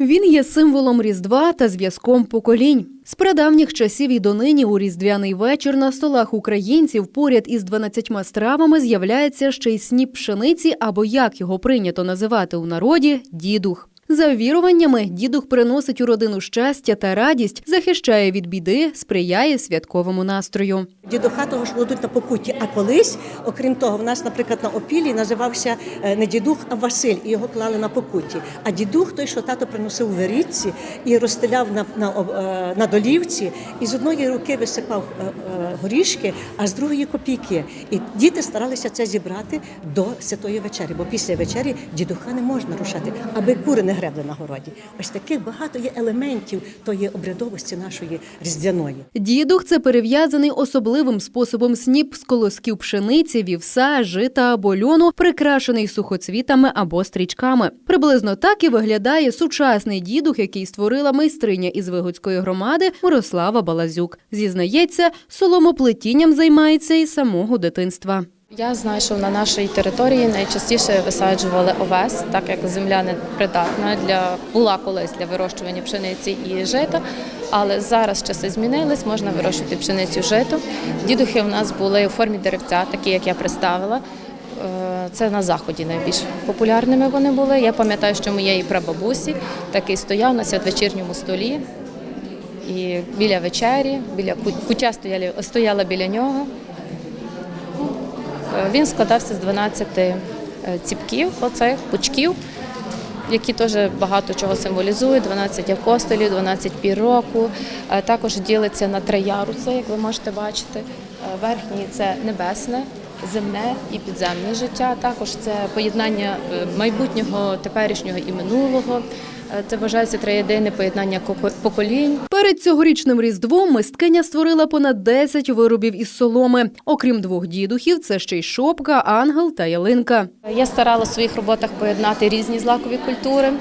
Він є символом Різдва та зв'язком поколінь. З прадавніх часів і донині у різдвяний вечір на столах українців поряд із 12 стравами з'являється ще й сніп пшениці, або як його прийнято називати у народі дідух. За віруваннями, дідух приносить у родину щастя та радість, захищає від біди, сприяє святковому настрою. Дідуха того ж кладуть на покутті. А колись, окрім того, в нас, наприклад, на опілі називався е, не дідух, а Василь, і його клали на покутті. А дідух той, що тато приносив у верітці і розстеляв на, на, е, на долівці, і з одної руки висипав е, горішки, а з другої копійки. І діти старалися це зібрати до святої вечері, бо після вечері дідуха не можна рушати, аби кури не гребли на городі. Ось таких багато є елементів тої обрядовості нашої різдвяної. Дідух це перев'язаний особливим способом сніп з колосків пшениці, вівса, жита або льону, прикрашений сухоцвітами або стрічками. Приблизно так і виглядає сучасний дідух, який створила майстриня із Вигодської громади Мирослава Балазюк. Зізнається, соломоплетінням займається із самого дитинства. Я знаю, що на нашій території найчастіше висаджували овес, так як земля не придатна для була колись для вирощування пшениці і жита. Але зараз часи змінились, можна вирощувати пшеницю жито. Дідухи у нас були у формі деревця, такі як я представила. Е, Це на заході найбільш популярними вони були. Я пам'ятаю, що моєї прабабусі такий стояв на святвечірньому столі. І біля вечері, біля ку- кутя стояла біля нього. Е, Він складався з 12 е, ціпків, оцих пучків, які теж багато чого символізують. 12 апостолів, 12 пір року. Е, Також ділиться на три яруси, як ви можете бачити. Верхній це небесне, земне і підземне життя. Також це поєднання е, майбутнього, теперішнього і минулого. Е, Це вважається триєдине поєднання поколінь. Перед цьогорічним різдвом мисткиня створила понад 10 виробів із соломи. Окрім двох дідухів, це ще й шопка, ангел та ялинка. Я старалася в своїх роботах поєднати різні злакові культури,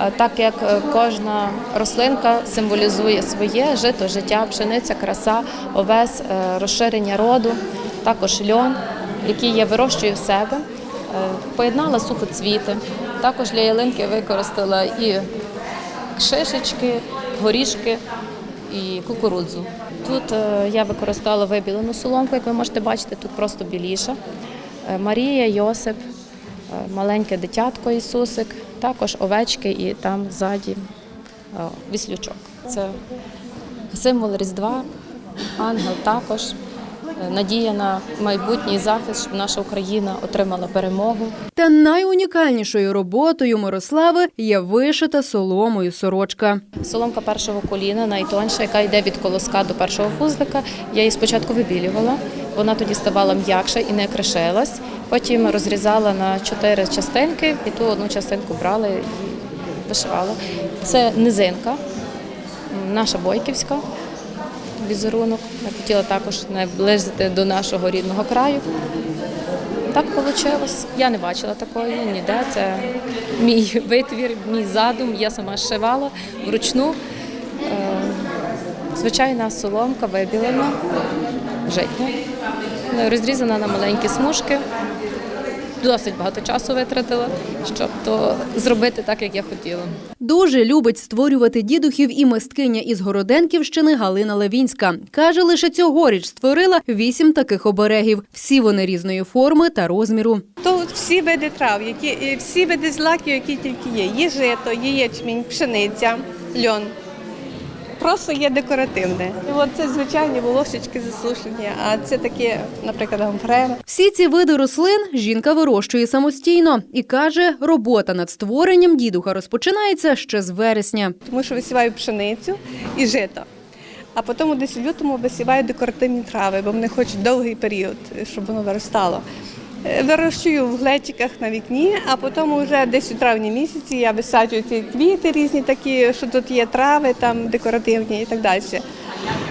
е, так як кожна рослинка символізує своє жито, життя, пшениця, краса, овес, розширення роду, також льон, який я вирощую в себе. Е, Поєднала сухоцвіти. Також для ялинки використала і шишечки, горішки і кукурудзу. Тут е, я використала вибілену соломку, як ви можете бачити, тут просто біліша. Е, Марія, Йосип, маленьке дитятко Ісусик, також овечки і там ззаді віслючок. Це символ Різдва, ангел також. Надія на майбутній захист, щоб наша Україна отримала перемогу. Та найунікальнішою роботою Мирослави є вишита соломою сорочка. Соломка першого коліна, найтонша, яка йде від колоска до першого вузлика. Я її спочатку вибілювала, вона тоді ставала м'якша і не кришилась. Потім розрізала на чотири частинки і ту одну частинку брала і вишивала. Це низинка, наша бойківська візерунок. Я хотіла також наблизити до нашого рідного краю. Так вийшло. Я не бачила такої ніде. Це мій витвір, мій задум. Я сама зшивала вручну. Е, Звичайна соломка вибілена, житня, Ну, розрізана на маленькі смужки. Досить багато часу витратила, щоб то зробити так, як я хотіла. Дуже любить створювати дідухів і мисткиня із Городенківщини Галина Левінська. Каже, лише цьогоріч створила вісім таких оберегів. Всі вони різної форми та розміру. То всі види трав, які всі види злаків, які тільки є. Є жито, є ячмінь, пшениця, льон. Просто є декоративне. От це звичайні волошечки засушені, а це такі, наприклад, гамфрера. Всі ці види рослин жінка вирощує самостійно і каже, робота над створенням дідуха розпочинається ще з вересня. Тому що висіваю пшеницю і жито. А потім десь в лютому висіваю декоративні трави, бо вони хочуть довгий період, щоб воно виростало. Е, Вирощую в глечиках на вікні, а потім вже десь у травні місяці я висаджую ці квіти різні такі, що тут є трави там декоративні і так далі.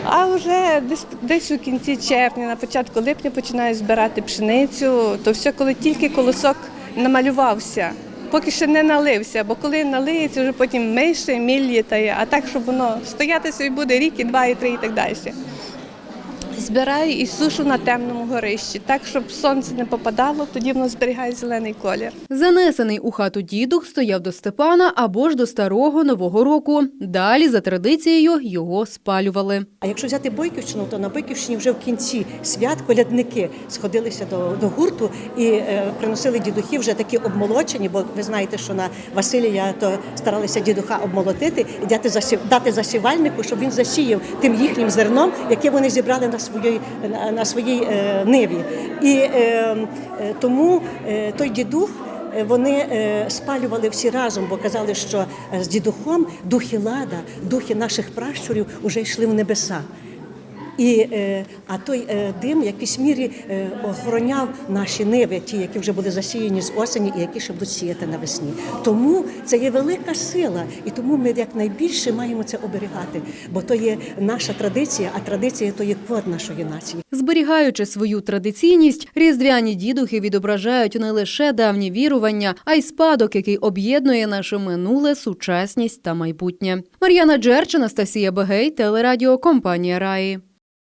А вже десь, десь у кінці червня, на початку липня починаю збирати пшеницю, то все, коли тільки колосок намалювався. Поки ще не налився, бо коли налиється, вже потім мише, міль а так, щоб воно стояти собі буде рік, і два, і три, і так далі. Збираю і сушу на темному горищі, так щоб сонце не попадало, тоді воно зберігає зелений колір. Занесений у хату дідух стояв до Степана або ж до старого нового року. Далі, за традицією, його спалювали. А якщо взяти Бойківщину, то на Бойківщині вже в кінці свят колядники сходилися до, до гурту і е, приносили дідухи вже такі обмолочені, бо ви знаєте, що на Василія то старалися дідуха обмолотити і дати, засів, дати засівальнику, щоб він засіяв тим їхнім зерном, яке вони зібрали на своїй, на, своїй е, ниві. І е, е, тому той дідух. Вони спалювали всі разом, бо казали, що з дідухом духи лада, духи наших пращурів вже йшли в небеса. І, е, а той е, дим в якійсь мірі е, охороняв наші ниви, ті, які вже були засіяні з осені і які ще будуть сіяти навесні. Тому це є велика сила, і тому ми якнайбільше маємо це оберігати, бо то є наша традиція, а традиція то є код нашої нації. Зберігаючи свою традиційність, різдвяні дідухи відображають не лише давні вірування, а й спадок, який об'єднує наше минуле, сучасність та майбутнє. Мар'яна Джерч, Анастасія Бегей, телерадіокомпанія Раї.